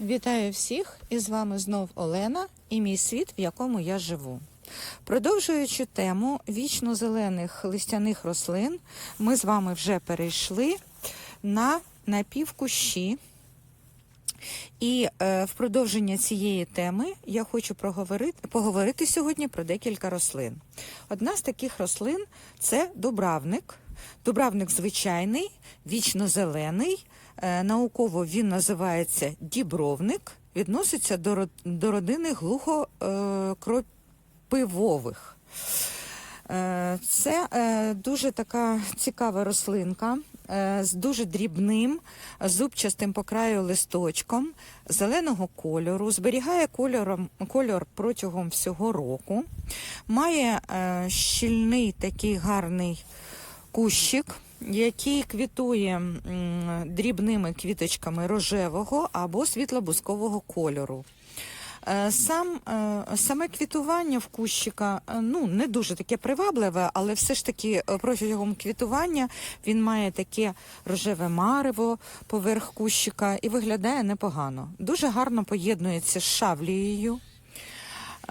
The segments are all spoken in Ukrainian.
Вітаю всіх! І з вами знов Олена і мій світ, в якому я живу. Продовжуючи тему вічно зелених листяних рослин, ми з вами вже перейшли на напівкущі. І е, в продовження цієї теми я хочу проговорити, поговорити сьогодні про декілька рослин. Одна з таких рослин це дубравник. Дубравник звичайний, вічно зелений. Е, науково він називається дібровник, відноситься до, до родини глухокропивових. Е, Це е, дуже така цікава рослинка е, з дуже дрібним зубчастим по краю листочком зеленого кольору, зберігає кольором, кольор протягом всього року, має е, щільний такий гарний кущик, який квітує дрібними квіточками рожевого або світло-бускового кольору. Е, Сам, е, саме квітування в кущика е, ну, не дуже таке привабливе, але все ж таки протягом квітування він має таке рожеве марево поверх кущика і виглядає непогано. Дуже гарно поєднується з шавлією.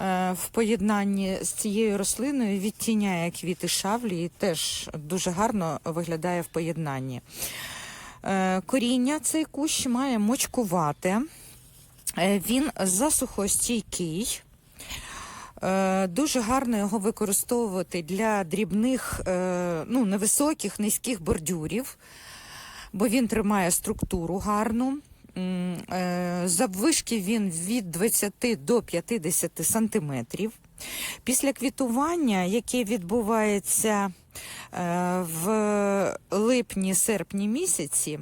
Е, В поєднанні з цією рослиною відтіняє квіти шавлі і теж дуже гарно виглядає в поєднанні. Е, Коріння цей кущ має мочкувате. Е, Він засухостійкий. Дуже гарно його використовувати для дрібних, ну, невисоких, низьких бордюрів, бо він тримає структуру гарну. Е, Заввишки він від 20 до 50 сантиметрів. Після квітування, яке відбувається е, в липні-серпні місяці,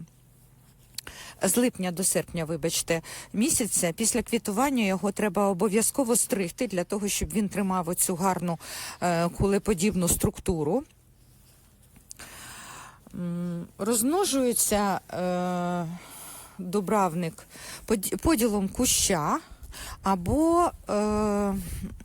з липня до серпня, вибачте, місяця. Після квітування його треба обов'язково стригти для того, щоб він тримав оцю гарну е, кулеподібну структуру. Розмножується дубравник под- поділом куща або е,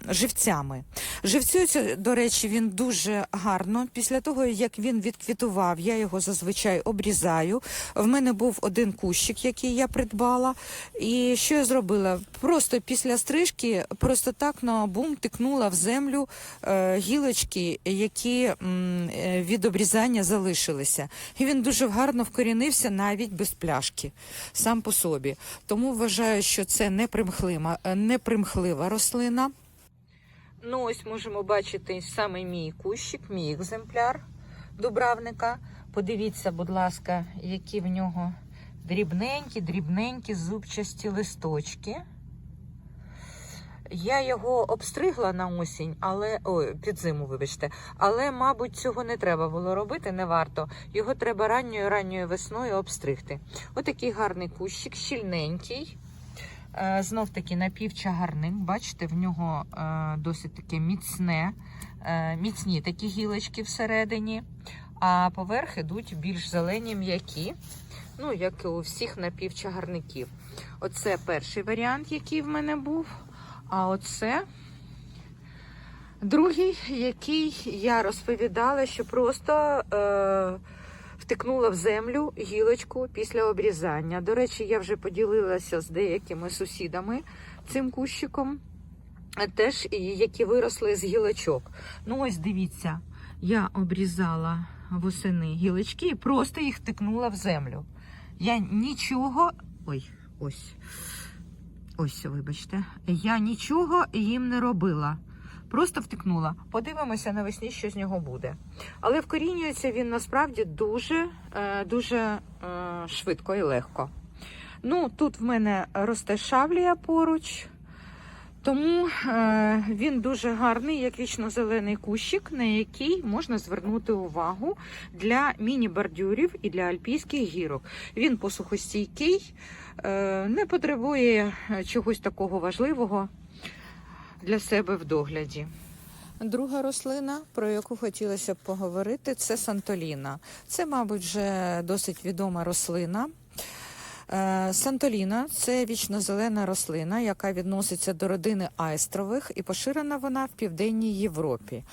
живцями. Живцюється, до речі, він дуже гарно. Після того, як він відквітував, я його зазвичай обрізаю. В мене був один кущик, який я придбала. І що я зробила? Просто після стрижки, просто так на бум тикнула в землю е, гілочки, які м, е, від обрізання залишилися. І він дуже гарно вкорінився навіть без пляшки, сам по собі. Тому вважаю, що це непримхлива, непримхлива рослина. Ну, ось можемо бачити саме мій кущик, мій екземпляр дубравника. Подивіться, будь ласка, які в нього дрібненькі, дрібненькі зубчасті листочки. Я його обстригла на осінь, але ой, під зиму, вибачте. Але, мабуть, цього не треба було робити, не варто. Його треба ранньою ранньою весною обстригти. Отакий гарний кущик, щільненький. Е, Знов таки напівчагарник. Бачите, в нього е, досить таке міцне, е, міцні такі гілочки всередині, а поверх ідуть більш зелені м'які, ну, як і у всіх напівчагарників. Оце перший варіант, який в мене був. А оце другий, який я розповідала, що просто е, втикнула в землю гілочку після обрізання. До речі, я вже поділилася з деякими сусідами цим кущиком, е, теж які виросли з гілочок. Ну, ось дивіться, я обрізала восени гілочки і просто їх втикнула в землю. Я нічого. Ой, ось. Ось, вибачте, я нічого їм не робила. Просто втикнула. Подивимося навесні, що з нього буде. Але вкорінюється він насправді дуже, е, дуже е, швидко і легко. Ну, тут в мене росте шавлія поруч, тому е, він дуже гарний, як вічно-зелений кущик, на який можна звернути увагу для міні-бордюрів і для альпійських гірок. Він посухостійкий, не потребує чогось такого важливого для себе в догляді. Друга рослина, про яку хотілося б поговорити, це сантоліна. Це, мабуть, вже досить відома рослина. Е, Сантоліна це вічнозелена рослина, яка відноситься до родини айстрових і поширена вона в південній Європі.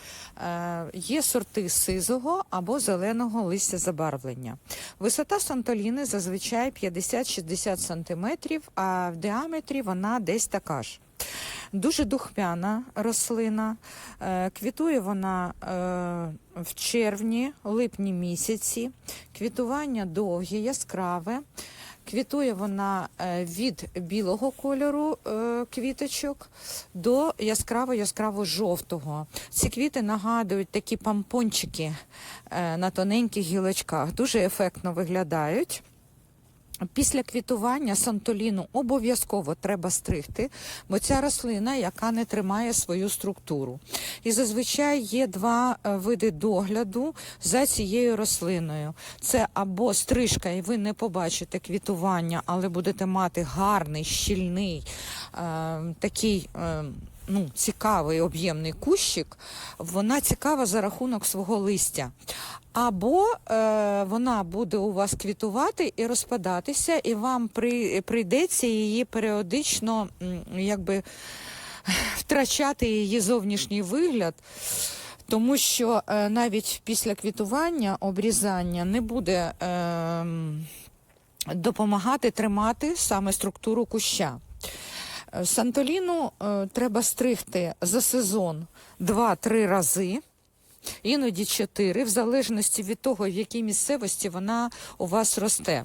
Е, Є сорти сизого або зеленого листя забарвлення. Висота сантоліни зазвичай 50-60 см, а в діаметрі вона десь така ж. Дуже духмяна рослина. Е, Квітує вона е, в червні, липні місяці. Квітування довге, яскраве. Квітує вона е, від білого кольору квіточок до яскраво-яскраво жовтого. Ці квіти нагадують такі помпончики е, на тоненьких гілочках. Дуже ефектно виглядають. Після квітування сантоліну обов'язково треба стригти, бо ця рослина, яка не тримає свою структуру. І зазвичай є два е, види догляду за цією рослиною. Це або стрижка, і ви не побачите квітування, але будете мати гарний, щільний, е, такий. Е, Ну, цікавий об'ємний кущик, вона цікава за рахунок свого листя. Або е, вона буде у вас квітувати і розпадатися, і вам при, прийдеться її періодично якби втрачати її зовнішній вигляд. Тому що е, навіть після квітування обрізання не буде е, допомагати тримати саме структуру куща. Е, Сантоліну е, треба стригти за сезон 2-3 рази. Іноді чотири, в залежності від того, в якій місцевості вона у вас росте.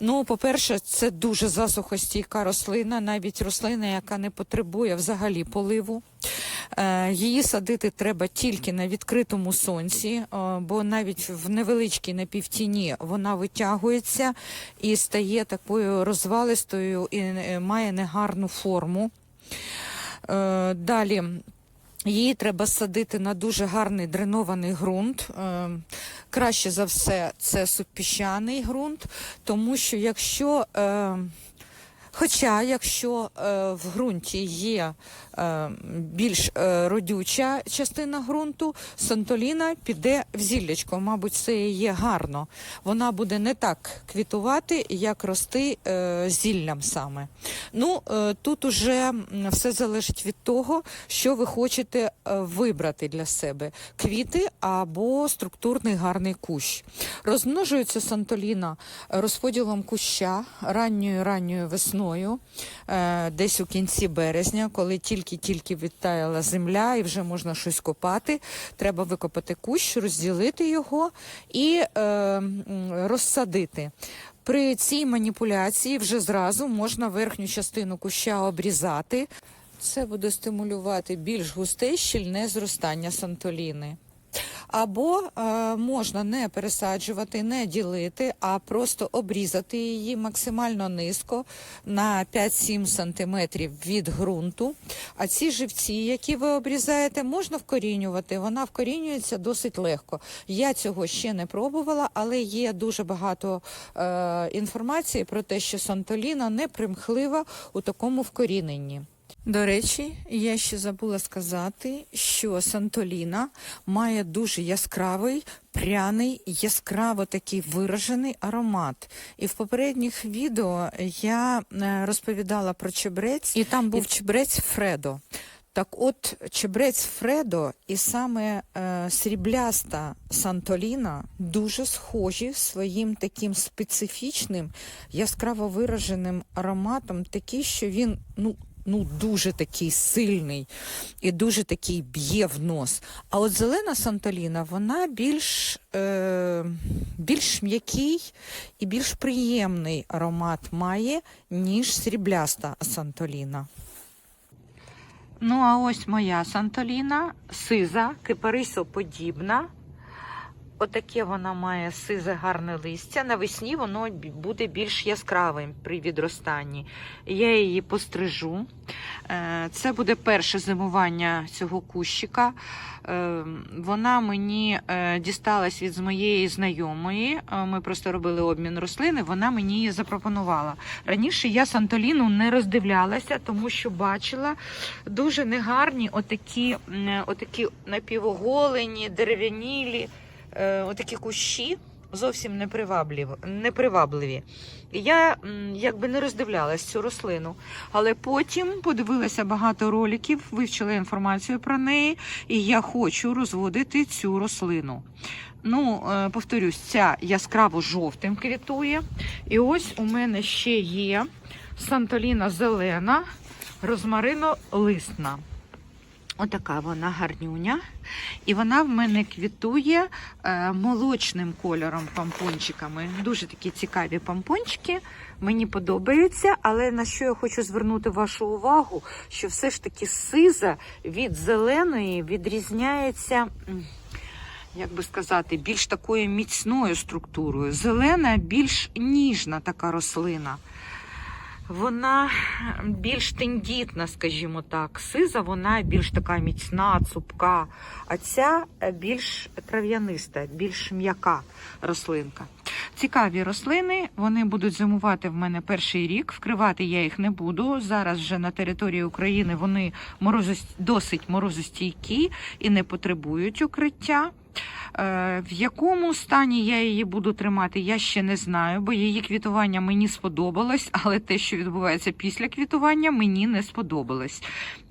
Ну, по-перше, це дуже засухостійка рослина, навіть рослина, яка не потребує взагалі поливу. Е, Її садити треба тільки на відкритому сонці, е, бо навіть в невеличкій напівтіні вона витягується і стає такою розвалистою і е, має негарну форму. Далі Її треба садити на дуже гарний дренований ґрунт. Е, Краще за все це супіщаний ґрунт, тому що якщо, е, хоча якщо е, в ґрунті є більш е, родюча частина ґрунту, сантоліна піде в зіллячко. Мабуть, це є гарно. Вона буде не так квітувати, як рости е, зіллям саме. Ну, е, тут уже все залежить від того, що ви хочете е, вибрати для себе: квіти або структурний гарний кущ. Розмножується сантоліна розподілом куща ранньою ранньою весною, е, десь у кінці березня, коли тільки-тільки відтаяла земля і вже можна щось копати. Треба викопати кущ, розділити його і е, розсадити. При цій маніпуляції вже зразу можна верхню частину куща обрізати. Це буде стимулювати більш густе щільне зростання сантоліни. Або е, можна не пересаджувати, не ділити, а просто обрізати її максимально низько на 5-7 сантиметрів від ґрунту. А ці живці, які ви обрізаєте, можна вкорінювати. Вона вкорінюється досить легко. Я цього ще не пробувала, але є дуже багато е, інформації про те, що сантоліна не примхлива у такому вкоріненні. До речі, я ще забула сказати, що Сантоліна має дуже яскравий, пряний, яскраво такий виражений аромат. І в попередніх відео я е, розповідала про чебрець, і там був чебрець Фредо. Так от, чебрець Фредо і саме е, срібляста Сантоліна дуже схожі своїм таким специфічним, яскраво вираженим ароматом, такий, що він ну, ну дуже такий сильний і дуже такий б'є в нос. А от зелена Сантоліна, вона більш, е, більш м'який і більш приємний аромат має, ніж срібляста Сантоліна. Ну, а ось моя Сантоліна, сиза, кипарисоподібна. Отаке вона має сизе гарне листя. Навесні воно буде більш яскравим при відростанні. Я її пострижу. Е, Це буде перше зимування цього кущика. Е, Вона мені е, дісталась від моєї знайомої. Ми просто робили обмін рослини. Вона мені її запропонувала. Раніше я Сантоліну не роздивлялася, тому що бачила дуже негарні отакі, отакі напівоголені, дерев'янілі. Е, Отакі кущі зовсім не привабливі. Не привабливі. І я якби не роздивлялась цю рослину. Але потім подивилася багато роликів, вивчила інформацію про неї, і я хочу розводити цю рослину. Ну, е, повторюсь, ця яскраво жовтим квітує. І ось у мене ще є Сантоліна зелена, розмаринолисна. Отака вона гарнюня. І вона в мене квітує е, молочним кольором помпончиками. Дуже такі цікаві помпончики. Мені подобаються, але на що я хочу звернути вашу увагу, що все ж таки сиза від зеленої відрізняється. Як би сказати, більш такою міцною структурою. Зелена більш ніжна така рослина. Вона більш тендітна, скажімо так. Сиза вона більш така міцна, цупка, а ця більш трав'яниста, більш м'яка рослинка. Цікаві рослини, вони будуть зимувати в мене перший рік. Вкривати я їх не буду. Зараз вже на території України вони морозост... досить морозостійкі і не потребують укриття. Е, В якому стані я її буду тримати, я ще не знаю, бо її квітування мені сподобалось, але те, що відбувається після квітування, мені не сподобалось.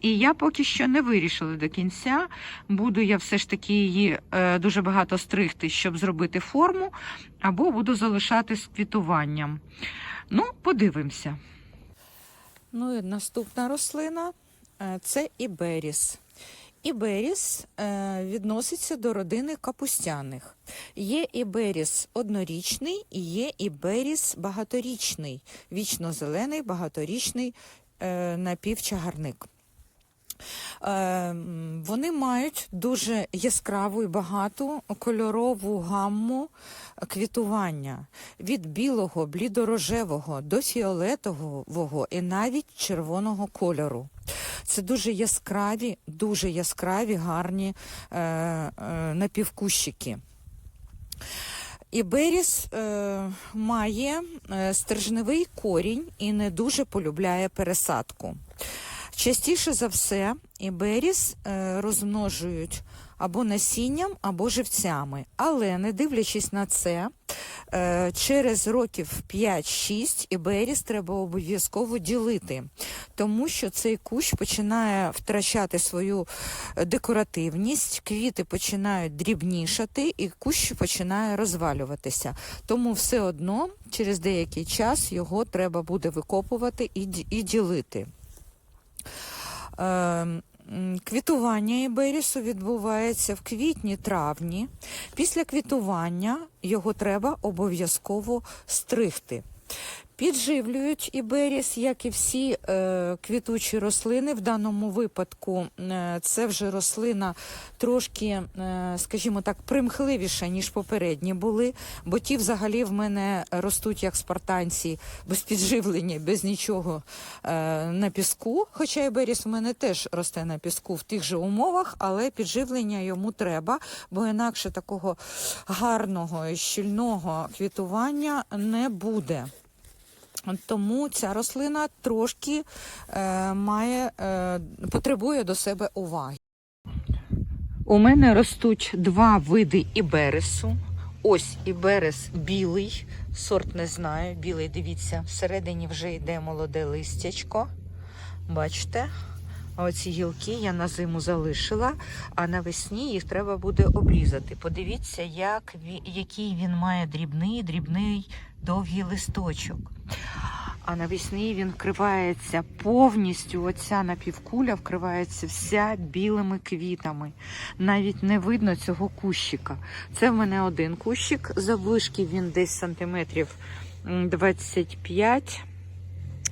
І я поки що не вирішила до кінця. Буду я все ж таки її е, дуже багато стригти, щоб зробити форму, або буду залишати з квітуванням. Ну, подивимося. Ну і наступна рослина е, це іберіс. Іберіс е, відноситься до родини капустяних. Є іберіс однорічний і є іберіс багаторічний, вічно-зелений багаторічний е, напівчагарник. Е, Вони мають дуже яскраву і багату кольорову гамму квітування від білого, блідорожевого до фіолетового і навіть червоного кольору. Це дуже яскраві, дуже яскраві, гарні е, е, напівкущики. Іберіс е, має е, стержневий корінь і не дуже полюбляє пересадку. Частіше за все, іберіс е, розмножують або насінням, або живцями. Але не дивлячись на це, е, через років 5-6 іберіс треба обов'язково ділити, тому що цей кущ починає втрачати свою е, декоративність, квіти починають дрібнішати і кущ починає розвалюватися. Тому все одно через деякий час його треба буде викопувати і ділити. Квітування іберісу відбувається в квітні-травні. Після квітування його треба обов'язково стригти. Підживлюють іберіс, як і всі е, квітучі рослини. В даному випадку е, це вже рослина трошки, е, скажімо так, примхливіша, ніж попередні були, бо ті взагалі в мене ростуть як спартанці без підживлення, без нічого е, на піску. Хоча іберіс в мене теж росте на піску в тих же умовах, але підживлення йому треба, бо інакше такого гарного щільного квітування не буде. Тому ця рослина трошки е, має, е, потребує до себе уваги. У мене ростуть два види ібересу. Ось іберес білий, сорт не знаю. Білий, дивіться, всередині вже йде молоде листячко. Бачите? А Оці гілки я на зиму залишила, а навесні їх треба буде обрізати. Подивіться, як, який він має дрібний, дрібний довгий листочок. А навесні він вкривається повністю. Оця напівкуля вкривається вся білими квітами. Навіть не видно цього кущика. Це в мене один кущик. Заввишки він десь сантиметрів 25,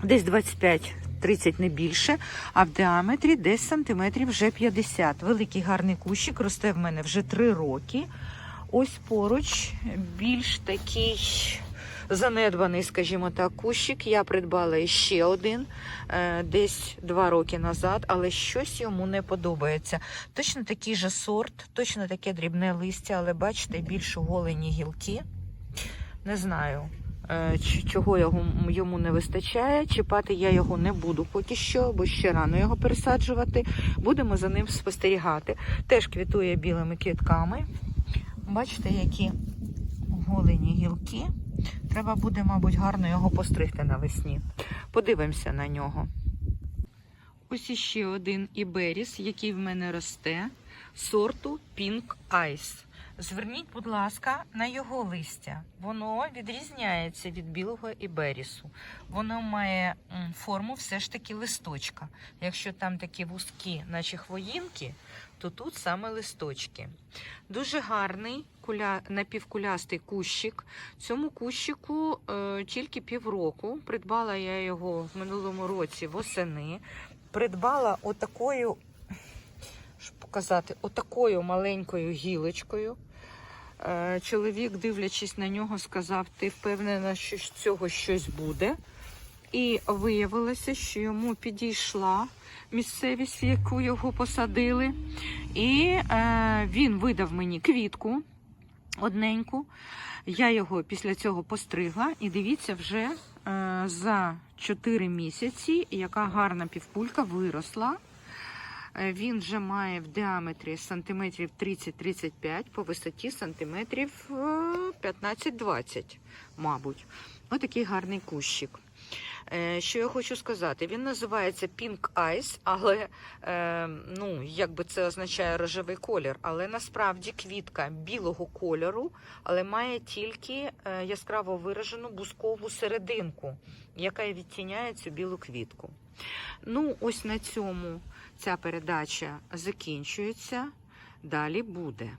десь 25. 30 не більше, а в діаметрі десь сантиметрів вже 50. Великий гарний кущик росте в мене вже 3 роки. Ось поруч більш такий занедбаний, скажімо так, кущик. Я придбала ще один е, десь два роки назад, але щось йому не подобається. Точно такий же сорт, точно таке дрібне листя, але бачите, більш оголені гілки. Не знаю. Е, Чого йому не вистачає, чіпати я його не буду поки що, бо ще рано його пересаджувати. Будемо за ним спостерігати. Теж квітує білими квітками. Бачите, які голені гілки. Треба буде, мабуть, гарно його постригти навесні. Подивимося на нього. Ось іще один іберіс, який в мене росте, сорту Pink Ice. Зверніть, будь ласка, на його листя. Воно відрізняється від білого іберісу. Воно має форму все ж таки листочка. Якщо там такі вузькі, наче хвоїнки, то тут саме листочки. Дуже гарний куля... напівкулястий кущик. Цьому кущику е, тільки півроку. Придбала я його в минулому році восени. Придбала отакою, щоб показати, отакою маленькою гілочкою. Е, Чоловік, дивлячись на нього, сказав: ти впевнена, що з цього щось буде. І виявилося, що йому підійшла місцевість, в яку його посадили. І е, він видав мені квітку одненьку. Я його після цього постригла, і дивіться, вже е, за 4 місяці, яка гарна півкулька виросла. Е, Він вже має в діаметрі сантиметрів 30-35, по висоті сантиметрів е, 15-20, мабуть. Ось такий гарний кущик. Е, Що я хочу сказати? Він називається Pink Ice, але е, ну, якби це означає рожевий колір, але насправді квітка білого кольору, але має тільки е, яскраво виражену бускову серединку, яка відтіняє цю білу квітку. Ну, ось на цьому ця передача закінчується. Далі буде.